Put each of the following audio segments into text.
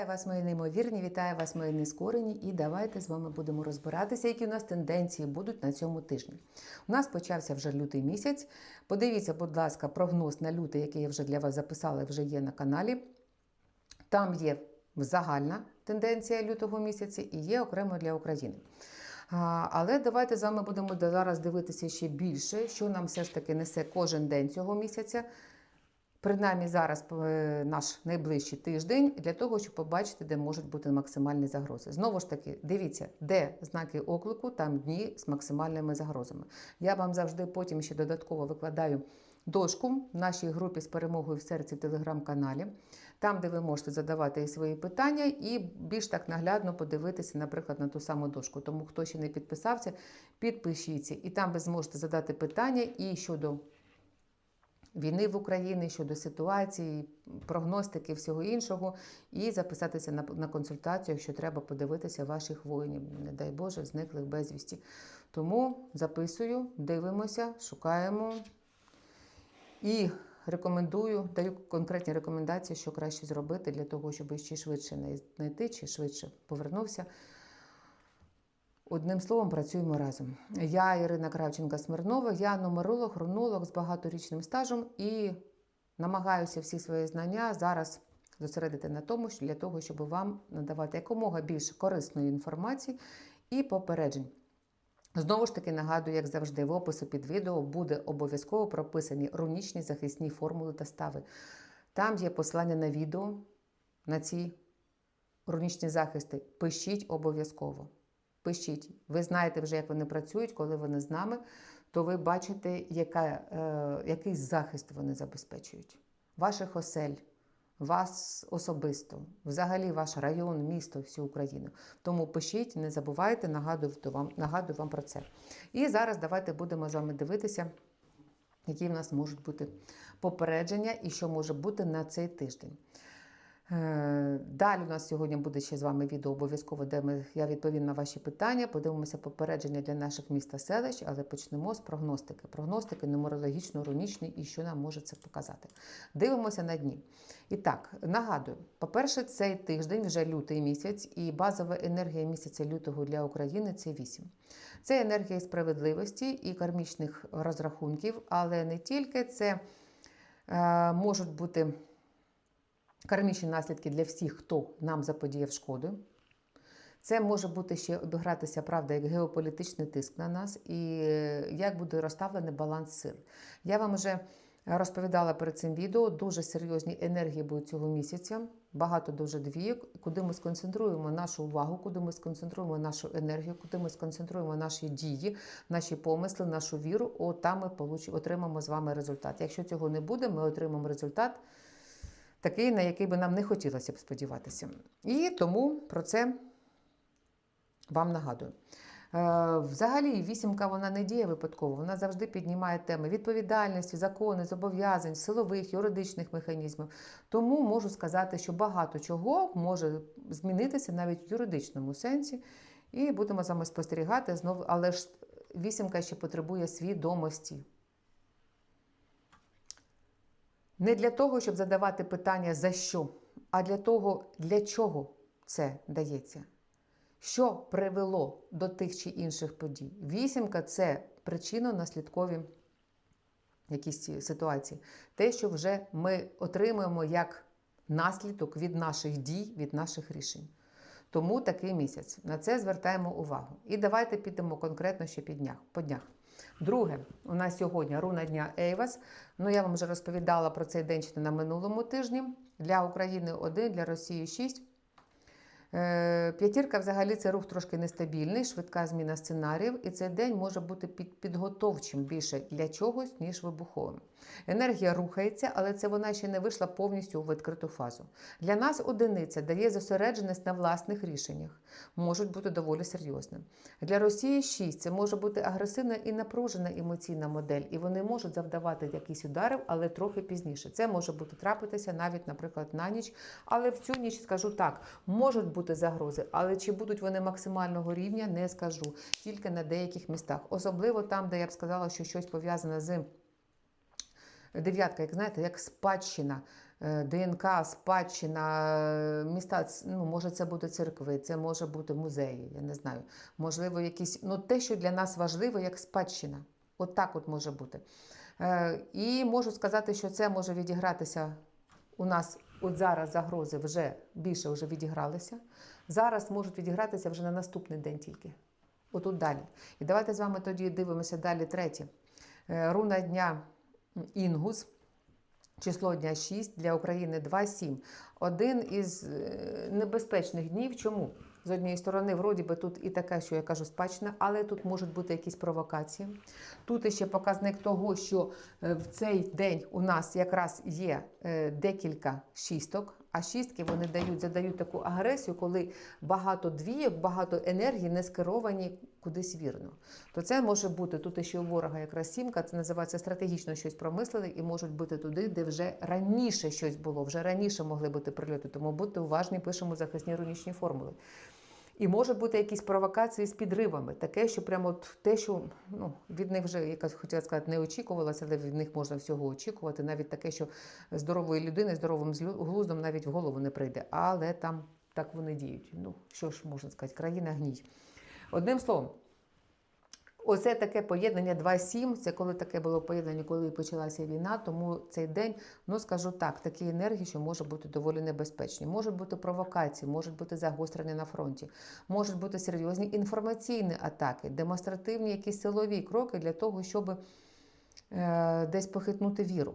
Вітаю вас, мої неймовірні, вітаю вас, мої нескорені, і давайте з вами будемо розбиратися, які у нас тенденції будуть на цьому тижні. У нас почався вже лютий місяць. Подивіться, будь ласка, прогноз на лютий, який я вже для вас записала, вже є на каналі. Там є загальна тенденція лютого місяця і є окремо для України. Але давайте з вами будемо зараз дивитися ще більше, що нам все ж таки несе кожен день цього місяця. Принаймні зараз е, наш найближчий тиждень для того, щоб побачити, де можуть бути максимальні загрози. Знову ж таки, дивіться, де знаки оклику, там дні з максимальними загрозами. Я вам завжди потім ще додатково викладаю дошку в нашій групі з перемогою в серці в телеграм-каналі, там, де ви можете задавати свої питання, і більш так наглядно подивитися, наприклад, на ту саму дошку. Тому хто ще не підписався, підпишіться, і там ви зможете задати питання і щодо війни в Україні щодо ситуації, прогностики, всього іншого, і записатися на, на консультацію, якщо треба подивитися ваших воїнів, не дай Боже, зниклих безвісті. Тому записую, дивимося, шукаємо і рекомендую, даю конкретні рекомендації, що краще зробити для того, щоб ще швидше знайти чи швидше повернувся. Одним словом, працюємо разом. Я Ірина Кравченка-Смирнова, я нумеролог, хронолог з багаторічним стажем і намагаюся всі свої знання зараз зосередити на тому, що для того, щоб вам надавати якомога більше корисної інформації і попереджень. Знову ж таки, нагадую, як завжди, в описі під відео буде обов'язково прописані рунічні захисні формули та стави. Там є послання на відео на ці рунічні захисти. Пишіть обов'язково. Пишіть. Ви знаєте вже, як вони працюють, коли вони з нами, то ви бачите, яка, е, який захист вони забезпечують. Ваших осель, вас особисто, взагалі ваш район, місто, всю Україну. Тому пишіть, не забувайте, нагадую вам, нагадую вам про це. І зараз давайте будемо з вами дивитися, які в нас можуть бути попередження і що може бути на цей тиждень. Е, Далі у нас сьогодні буде ще з вами відео обов'язково, де ми, я відповім на ваші питання. Подивимося попередження для наших міст та селищ, але почнемо з прогностики. Прогностики нумерологічно-рунічний і що нам може це показати. Дивимося на дні. І так, нагадую, по-перше, цей тиждень вже лютий місяць, і базова енергія місяця лютого для України це 8. Це енергія справедливості і кармічних розрахунків, але не тільки це е, можуть бути. Кармічні наслідки для всіх, хто нам заподіяв шкоду. Це може бути ще обігратися, правда, як геополітичний тиск на нас, і як буде розставлений баланс сил. Я вам вже розповідала перед цим відео, дуже серйозні енергії будуть цього місяця, багато дуже двійок, куди ми сконцентруємо нашу увагу, куди ми сконцентруємо нашу енергію, куди ми сконцентруємо наші дії, наші помисли, нашу віру, от там ми отримаємо з вами результат. Якщо цього не буде, ми отримаємо результат такий, на який би нам не хотілося б сподіватися. І тому про це вам нагадую. Е, Взагалі, вісімка вона не діє випадково, вона завжди піднімає теми відповідальності, закони, зобов'язань, силових, юридичних механізмів. Тому можу сказати, що багато чого може змінитися навіть в юридичному сенсі. І будемо з вами спостерігати знову, але ж вісімка ще потребує свідомості. Не для того, щоб задавати питання за що, а для того, для чого це дається. Що привело до тих чи інших подій? Вісімка це причинно-наслідкові якісь ситуації. Те, що вже ми отримуємо як наслідок від наших дій, від наших рішень. Тому такий місяць. На це звертаємо увагу. І давайте підемо конкретно ще під по днях. Друге, у нас сьогодні руна дня Ейвас. Ну, я вам вже розповідала про цей день ще на минулому тижні. Для України 1, для Росії 6. Е, П'ятірка взагалі це рух трошки нестабільний, швидка зміна сценаріїв, і цей день може бути під, підготовчим більше для чогось, ніж вибуховим. Енергія рухається, але це вона ще не вийшла повністю в відкриту фазу. Для нас одиниця дає зосередженість на власних рішеннях, можуть бути доволі серйозним. Для Росії 6 це може бути агресивна і напружена емоційна модель, і вони можуть завдавати якісь удари, але трохи пізніше. Це може бути трапитися навіть, наприклад, на ніч. Але в цю ніч скажу так, можуть бути бути загрози, але чи будуть вони максимального рівня, не скажу. Тільки на деяких містах. Особливо там, де я б сказала, що щось пов'язане з дев'ятка, як знаєте, як спадщина. е, ДНК, спадщина, е, міста, ну, може це бути церкви, це може бути музеї, я не знаю. Можливо, якісь, ну те, що для нас важливо, як спадщина. От так от може бути. Е, І можу сказати, що це може відігратися у нас от зараз загрози вже більше вже відігралися. Зараз можуть відігратися вже на наступний день тільки. Отут далі. І давайте з вами тоді дивимося далі третє. Е, Руна дня Інгус. Число дня 6 для України 2-7. Один із е, небезпечних днів. Чому? З однієї сторони, вроді би тут і таке, що я кажу, спадщина, але тут можуть бути якісь провокації. Тут ще показник того, що е, в цей день у нас якраз є е, декілька шісток, а шістки вони дають, задають таку агресію, коли багато двійок, багато енергії не скеровані кудись вірно. То це може бути тут ще у ворога якраз сімка, це називається стратегічно щось промислили, і можуть бути туди, де вже раніше щось було, вже раніше могли бути прильоти. Тому будьте уважні, пишемо захисні рунічні формули. І можуть бути якісь провокації з підривами, таке, що прямо от те, що ну, від них вже якась хотіла сказати, не очікувалося, але від них можна всього очікувати. Навіть таке, що здорової людини, здоровим глуздом навіть в голову не прийде. Але там так вони діють. Ну, що ж можна сказати, країна гній. Одним словом, Оце таке поєднання 2-7, це коли таке було поєднання, коли почалася війна. Тому цей день, ну скажу так, такі енергії, що може бути доволі небезпечні. Можуть бути провокації, можуть бути загострення на фронті, можуть бути серйозні інформаційні атаки, демонстративні якісь силові кроки для того, щоб е, десь похитнути віру.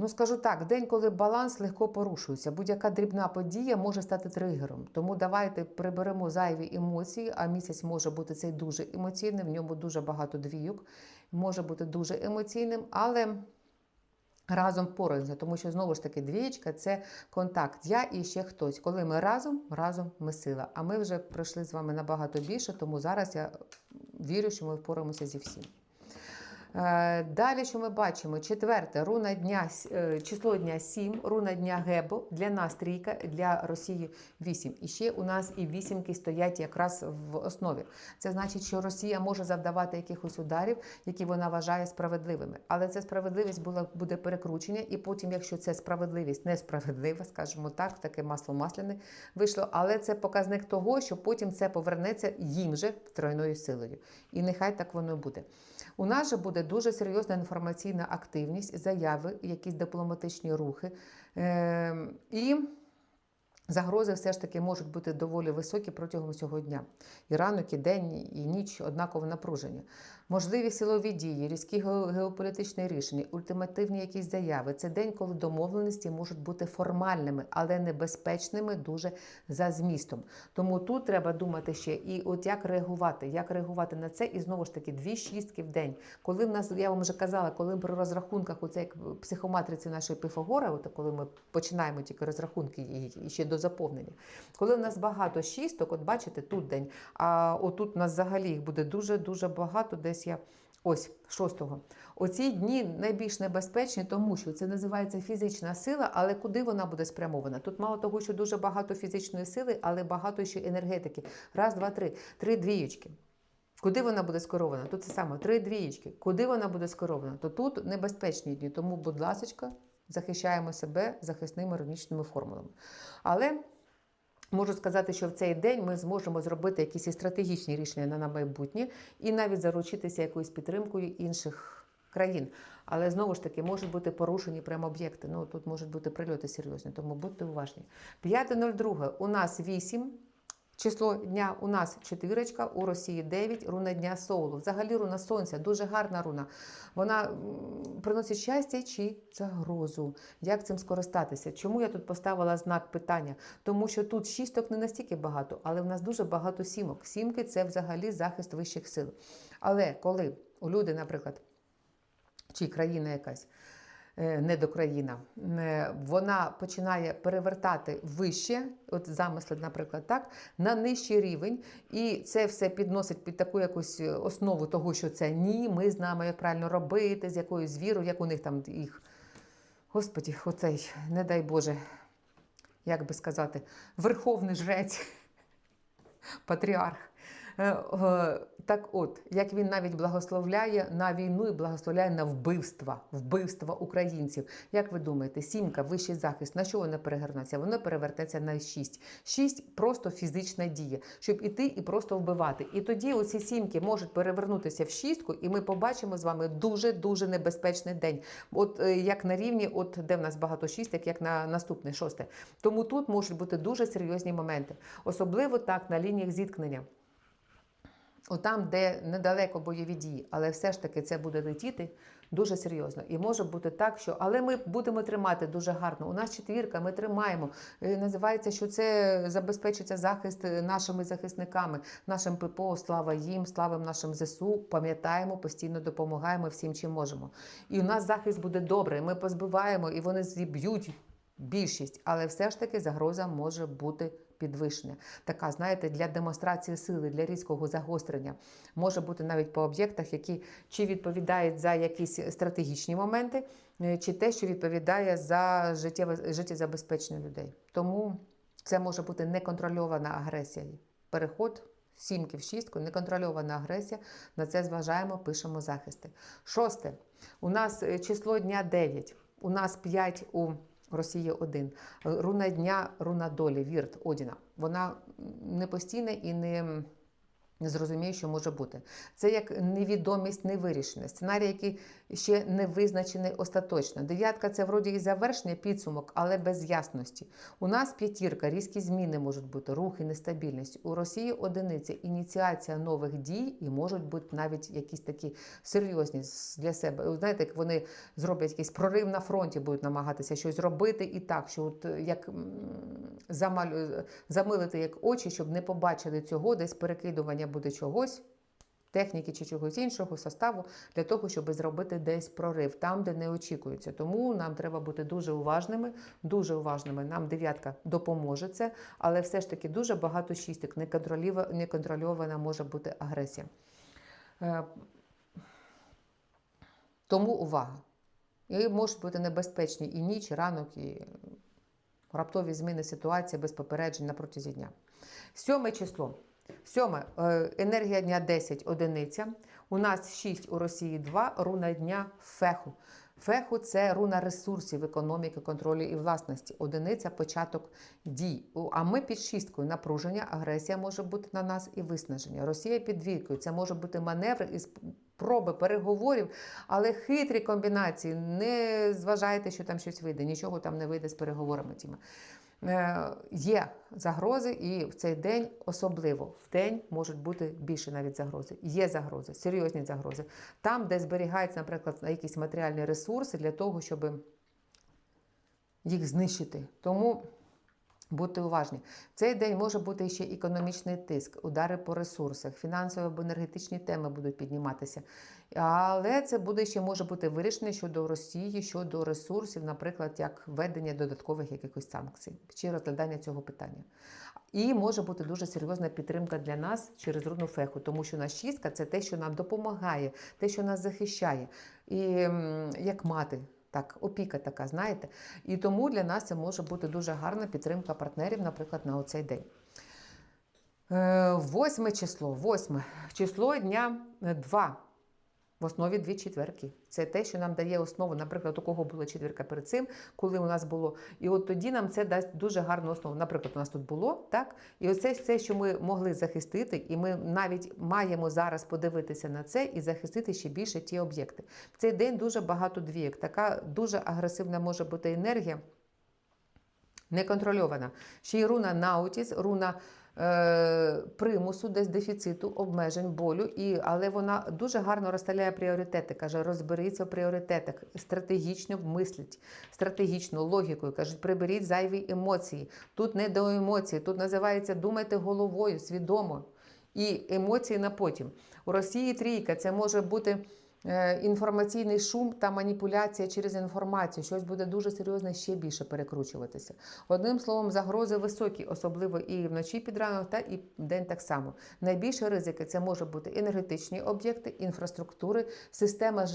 Ну, скажу так, день, коли баланс легко порушується, будь-яка дрібна подія може стати тригером. Тому давайте приберемо зайві емоції, а місяць може бути цей дуже емоційним, в ньому дуже багато двійок, може бути дуже емоційним, але разом порознь, тому що знову ж таки двієчка це контакт. Я і ще хтось. Коли ми разом, разом ми сила. А ми вже пройшли з вами набагато більше, тому зараз я вірю, що ми впораємося зі всім. Е, Далі, що ми бачимо? Четверте, руна дня, е, число дня 7, руна дня Гебо, для нас трійка, для Росії 8. І ще у нас і вісімки стоять якраз в основі. Це значить, що Росія може завдавати якихось ударів, які вона вважає справедливими. Але ця справедливість буде перекручення, і потім, якщо це справедливість несправедлива, скажімо так, таке масло масляне вийшло. Але це показник того, що потім це повернеться їм же тройною силою. І нехай так воно буде. У нас же буде дуже серйозна інформаційна активність, заяви, якісь дипломатичні рухи. Е- і загрози все ж таки можуть бути доволі високі протягом цього дня. І ранок, і день, і ніч однаково напруження. Можливі силові дії, різкі геополітичні рішення, ультимативні якісь заяви. Це день, коли домовленості можуть бути формальними, але небезпечними дуже за змістом. Тому тут треба думати ще і от як реагувати, як реагувати на це, і знову ж таки дві шістки в день. Коли в нас, я вам вже казала, коли при розрахунках як в психоматриці нашої Пифагора, от коли ми починаємо тільки розрахунки і ще до заповнення. Коли в нас багато шісток, от бачите, тут день, а отут у нас взагалі їх буде дуже-дуже багато, десь я. Ось шостого. Оці дні найбільш небезпечні, тому що це називається фізична сила, але куди вона буде спрямована? Тут мало того, що дуже багато фізичної сили, але багато ще енергетики. Раз, два, три. Три двієчки. Куди вона буде скерована? Тут це саме три двієчки. Куди вона буде скерована? То тут небезпечні дні. Тому, будь ласка, захищаємо себе захисними рунічними формулами. Але Можу сказати, що в цей день ми зможемо зробити якісь стратегічні рішення на майбутнє і навіть заручитися якоюсь підтримкою інших країн. Але знову ж таки можуть бути порушені прямо об'єкти. Ну тут можуть бути прильоти серйозні, тому будьте уважні. 5.02 у нас 8. Число дня у нас четвірочка, у Росії 9, руна дня Соулу. Взагалі руна сонця, дуже гарна руна. Вона приносить щастя чи загрозу. Як цим скористатися? Чому я тут поставила знак питання? Тому що тут шісток не настільки багато, але в нас дуже багато сімок. Сімки це взагалі захист вищих сил. Але коли у люди, наприклад, чи країна якась. Е, Недокраїна, е, вона починає перевертати вище, от замисли, наприклад, так, на нижчий рівень, і це все підносить під таку якусь основу того, що це ні, ми знаємо, як правильно робити, з якою з вірою, як у них там їх. Господі, оцей, не дай Боже, як би сказати, верховний жрець, патріарх. Е, е, Так от, як він навіть благословляє на війну і благословляє на вбивства, вбивства українців. Як ви думаєте, сімка, вищий захист, на що воно перегорнеться? Воно перевертеться на 6. 6 просто фізична дія, щоб іти і просто вбивати. І тоді оці сімки можуть перевернутися в шістку, і ми побачимо з вами дуже-дуже небезпечний день. От е, як на рівні, от де в нас багато шісток, як на наступне шосте. Тому тут можуть бути дуже серйозні моменти, особливо так на лініях зіткнення. Отам, де недалеко бойові дії, але все ж таки це буде летіти дуже серйозно. І може бути так, що але ми будемо тримати дуже гарно. У нас четвірка, ми тримаємо. Е, Називається, що це забезпечиться захист е, нашими захисниками, нашим ППО. Слава їм, славимо нашим ЗСУ. Пам'ятаємо, постійно допомагаємо всім, чим можемо. І у нас захист буде добрий. Ми позбиваємо, і вони зіб'ють більшість, але все ж таки загроза може бути підвищення. Така, знаєте, для демонстрації сили, для різкого загострення може бути навіть по об'єктах, які чи відповідають за якісь стратегічні моменти, е, чи те, що відповідає за життєзабезпечення людей. Тому це може бути неконтрольована агресія. Переход. Сімки в шістку, неконтрольована агресія. На це зважаємо, пишемо захисти. Шосте. У нас е, число дня 9. У нас 5 у Росії один. Руна дня, руна долі, вірт Одіна. Вона не постійна і не. Не зрозуміє, що може бути. Це як невідомість, невирішене. Сценарій, який ще не визначений остаточно. Дев'ятка це вроді і завершення підсумок, але без ясності. У нас п'ятірка, різкі зміни можуть бути, рухи, нестабільність. У Росії одиниця, ініціація нових дій і можуть бути навіть якісь такі серйозні для себе. Знаєте, як вони зроблять якийсь прорив на фронті, будуть намагатися щось зробити і так, що от як замалю, замилити як очі, щоб не побачили цього, десь перекидування буде чогось. Техніки чи чогось іншого составу для того, щоб зробити десь прорив там, де не очікується. Тому нам треба бути дуже уважними, дуже уважними. Нам дев'ятка допоможе це, але все ж таки дуже багато шісток. Неконтрольована може бути агресія. Тому увага. І можуть бути небезпечні і ніч, і ранок, і раптові зміни ситуації без попереджень на протязі дня. Сьоме число. Сьоме енергія дня 10 одиниця. У нас 6 у Росії 2, руна дня феху. Феху це руна ресурсів, економіки, контролю і власності. Одиниця початок дій. А ми під шісткою напруження, агресія може бути на нас і виснаження. Росія під двійкою. Це може бути маневр і спроби переговорів, але хитрі комбінації. Не зважайте, що там щось вийде. Нічого там не вийде з переговорами. Тіма. Є загрози, і в цей день особливо в день можуть бути більше навіть загрози. Є загрози, серйозні загрози. Там, де зберігаються, наприклад, якісь матеріальні ресурси для того, щоб їх знищити. Тому будьте уважні. В цей день може бути ще економічний тиск, удари по ресурсах, фінансові або енергетичні теми будуть підніматися. Але це буде ще може бути вирішено щодо Росії, щодо ресурсів, наприклад, як введення додаткових якихось санкцій чи розглядання цього питання. І може бути дуже серйозна підтримка для нас через рудну феху, тому що на шістка це те, що нам допомагає, те, що нас захищає, і як мати. Так, опіка така, знаєте. І тому для нас це може бути дуже гарна підтримка партнерів, наприклад, на оцей день. Е, восьме число. Восьме число дня 2. В основі дві четверки. Це те, що нам дає основу. Наприклад, у кого була четвірка перед цим, коли у нас було. І от тоді нам це дасть дуже гарну основу. Наприклад, у нас тут було, так? І оце все, що ми могли захистити, і ми навіть маємо зараз подивитися на це і захистити ще більше ті об'єкти. В цей день дуже багато двійок. Така дуже агресивна може бути енергія, неконтрольована. Ще й руна наутіс, руна. Примусу, десь дефіциту, обмежень, болю, і, але вона дуже гарно розставляє пріоритети. Каже, розберіться в пріоритетах, стратегічно вмисліть, стратегічно, логікою. Кажуть, приберіть зайві емоції. Тут не до емоцій, тут називається думайте головою, свідомо. І емоції на потім. У Росії трійка це може бути. Інформаційний шум та маніпуляція через інформацію, щось буде дуже серйозно ще більше перекручуватися. Одним словом, загрози високі, особливо і вночі під ранок, та і день так само. Найбільше ризики це може бути енергетичні об'єкти, інфраструктури, система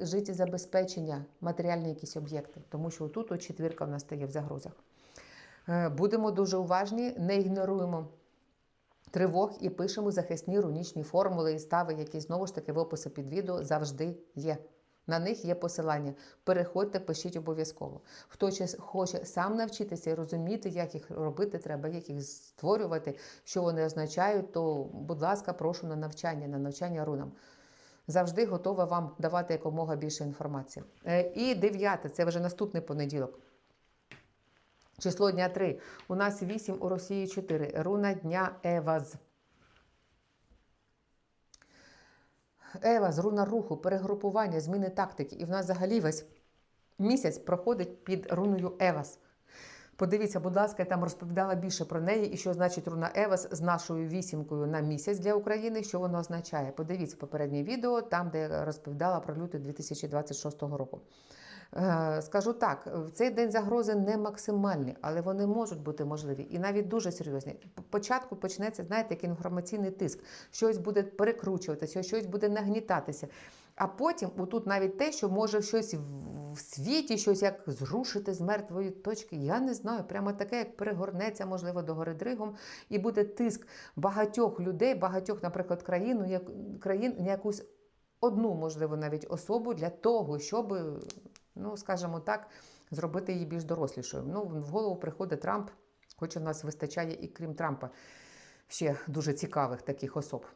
життєзабезпечення, матеріальні якісь об'єкти, тому що тут четвірка в нас стає в загрозах. Будемо дуже уважні, не ігноруємо тривог і пишемо захисні рунічні формули і стави, які знову ж таки в описі під відео завжди є. На них є посилання. Переходьте, пишіть обов'язково. Хто хоче сам навчитися і розуміти, як їх робити треба, як їх створювати, що вони означають, то, будь ласка, прошу на навчання, на навчання рунам. Завжди готова вам давати якомога більше інформації. Е, І дев'яте, це вже наступний понеділок. Число дня 3. У нас 8, у Росії 4. Руна дня Еваз. Еваз, руна руху, перегрупування, зміни тактики. І в нас взагалі весь місяць проходить під руною Евас. Подивіться, будь ласка, я там розповідала більше про неї і що значить руна Евас з нашою вісімкою на місяць для України, що воно означає. Подивіться попереднє відео, там, де я розповідала про лютий 2026 року. Е, Скажу так, в цей день загрози не максимальні, але вони можуть бути можливі і навіть дуже серйозні. П- Спочатку почнеться, знаєте, як інформаційний тиск, щось буде перекручуватися, щось буде нагнітатися. А потім, отут навіть те, що може щось в- світі, щось як зрушити з мертвої точки. Я не знаю, прямо таке, як перегорнеться, можливо, до гори дригом, і буде тиск багатьох людей, багатьох, наприклад, країн, як країн якусь одну, можливо, навіть особу для того, щоб, ну скажімо так, зробити її більш дорослішою. Ну, в голову приходить Трамп, хоч у нас вистачає і крім Трампа ще дуже цікавих таких особ.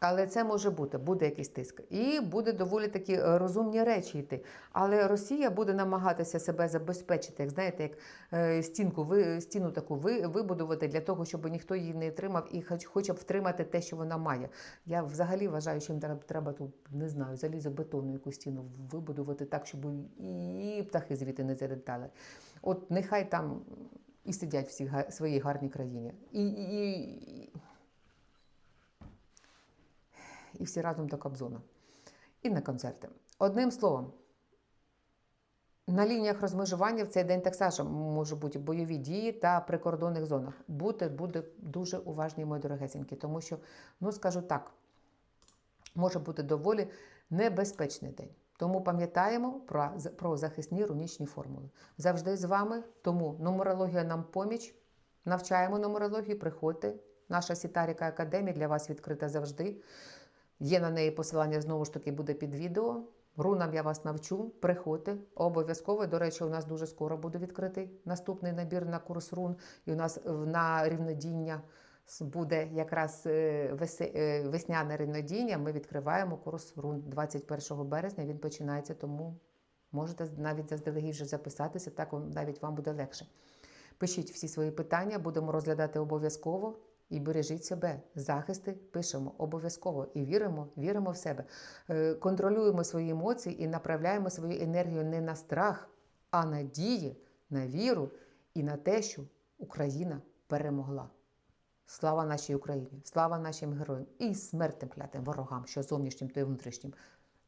Але це може бути, буде якийсь тиск. І буде доволі такі е, розумні речі йти. Але Росія буде намагатися себе забезпечити, як знаєте, як е, стінку, ви, стіну таку ви, вибудувати для того, щоб ніхто її не тримав і хоч, хоча б втримати те, що вона має. Я взагалі вважаю, що їм треба, треба ту, не знаю, залізобетонну якусь стіну вибудувати так, щоб і птахи звідти не залітали. От нехай там і сидять всі в своїй гарній країні. І, і, і, і всі разом до Кобзона. І на концерти. Одним словом, на лініях розмежування в цей день так само можуть бути бойові дії та прикордонних зонах. Бути буде дуже уважні, мої дорогесенькі, тому що, ну скажу так, може бути доволі небезпечний день. Тому пам'ятаємо про, про захисні рунічні формули. Завжди з вами. Тому нумерологія нам поміч. Навчаємо нумерологію, приходьте. Наша Сітаріка Академія для вас відкрита завжди. Є на неї посилання знову ж таки буде під відео. Рунам я вас навчу. Приходьте обов'язково. До речі, у нас дуже скоро буде відкритий наступний набір на курс рун. І у нас на рівнодіння буде якраз е, е, весняне рівнодіння. Ми відкриваємо курс рун 21 березня. Він починається, тому можете навіть заздалегідь вже записатися, так навіть вам буде легше. Пишіть всі свої питання, будемо розглядати обов'язково. І бережіть себе, захисти пишемо обов'язково і віримо, віримо в себе. Е, Контролюємо свої емоції і направляємо свою енергію не на страх, а на дії, на віру і на те, що Україна перемогла. Слава нашій Україні, слава нашим героям і смертним клятим ворогам, що зовнішнім, то й внутрішнім.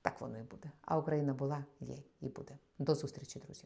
Так воно і буде. А Україна була, є і буде. До зустрічі, друзі.